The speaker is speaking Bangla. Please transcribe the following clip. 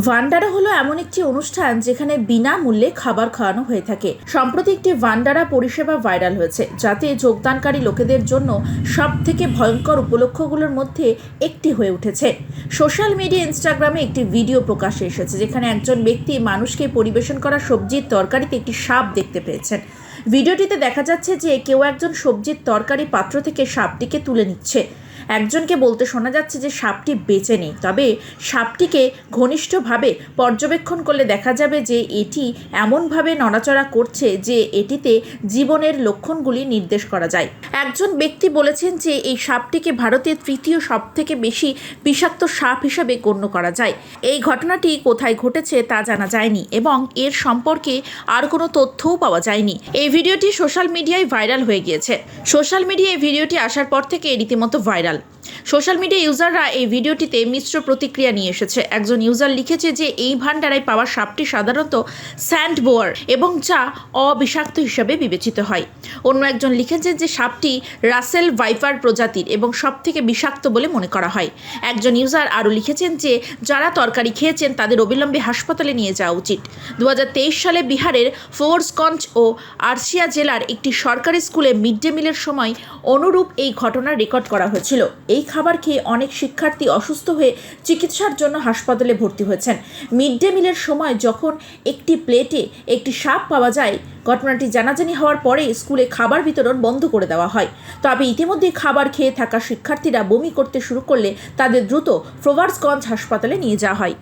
ভান্ডারা হলো এমন একটি অনুষ্ঠান যেখানে বিনামূল্যে খাবার খাওয়ানো হয়ে থাকে। সম্প্রতি একটি ভান্ডারা পরিষেবা ভাইরাল হয়েছে, যাতে যোগদানকারী লোকেদের জন্য সব থেকে ভয়ঙ্কর উপলক্ষগুলোর মধ্যে একটি হয়ে উঠেছে। সোশ্যাল মিডিয়া ইনস্টাগ্রামে একটি ভিডিও প্রকাশে এসেছে, যেখানে একজন ব্যক্তি মানুষকে পরিবেশন করা সবজির তরকারিতে একটি সাপ দেখতে পেয়েছেন। ভিডিওটিতে দেখা যাচ্ছে যে কেউ একজন সবজির তরকারি পাত্র থেকে সাপটিকে তুলে নিচ্ছে। একজনকে বলতে শোনা যাচ্ছে যে সাপটি বেঁচে নেই। তবে সাপটিকে ঘনিষ্ঠভাবে পর্যবেক্ষণ করলে দেখা যাবে যে এটি এমনভাবে নড়াচড়া করছে যে এটিতে জীবনের লক্ষণগুলি নির্দেশ করা যায়। একজন ব্যক্তি বলেছেন যে এই সাপটিকে ভারতের তৃতীয় সব থেকে বেশি বিষাক্ত সাপ হিসেবে গণ্য করা যায়। এই ঘটনাটি কোথায় ঘটেছে তা জানা যায়নি এবং এর সম্পর্কে আর কোনো তথ্যও পাওয়া যায়নি। এই ভিডিওটি সোশ্যাল মিডিয়ায় ভাইরাল হয়ে গিয়েছে। সোশ্যাল মিডিয়ায় ভিডিওটি আসার পর থেকে রীতিমতো ভাইরাল। সোশ্যাল মিডিয়া ইউজাররা এই ভিডিওটিতে মিশ্র প্রতিক্রিয়া নিয়ে এসেছে। একজন ইউজার লিখেছে যে, এই ভান্ডারায় পাওয়া সাপটি সাধারণত স্যান্ড বোয়ার এবং যা অবিষাক্ত হিসাবে বিবেচিত হয়। অন্য একজন লিখেছেন যে, সাপটি রাসেল ভাইপার প্রজাতির এবং সব থেকে বিষাক্ত বলে মনে করা হয়। একজন ইউজার আরও লিখেছেন যে, যারা তরকারি খেয়েছেন তাদের অবিলম্বে হাসপাতালে নিয়ে যাওয়া উচিত। দু হাজার তেইশ সালে বিহারের ফোর্সগঞ্জ ও আরশিয়া জেলার একটি সরকারি স্কুলে মিড ডে মিলের সময় অনুরূপ এই ঘটনার রেকর্ড করা হয়েছিল। এই খাবার খেয়ে অনেক শিক্ষার্থী অসুস্থ হয়ে চিকিৎসার জন্য হাসপাতালে ভর্তি হয়েছেন। মিড ডে মিলের সময় যখন একটি প্লেটে একটি সাপ পাওয়া যায়, ঘটনাটি জানাজানি হওয়ার পরে স্কুলে খাবার বিতরণ বন্ধ করে দেওয়া হয়। তবে ইতিমধ্যে খাবার খেয়ে থাকা শিক্ষার্থীরা বমি করতে শুরু করলে তাদের দ্রুত ফ্লোভার্সগঞ্জ হাসপাতালে নিয়ে যাওয়া হয়।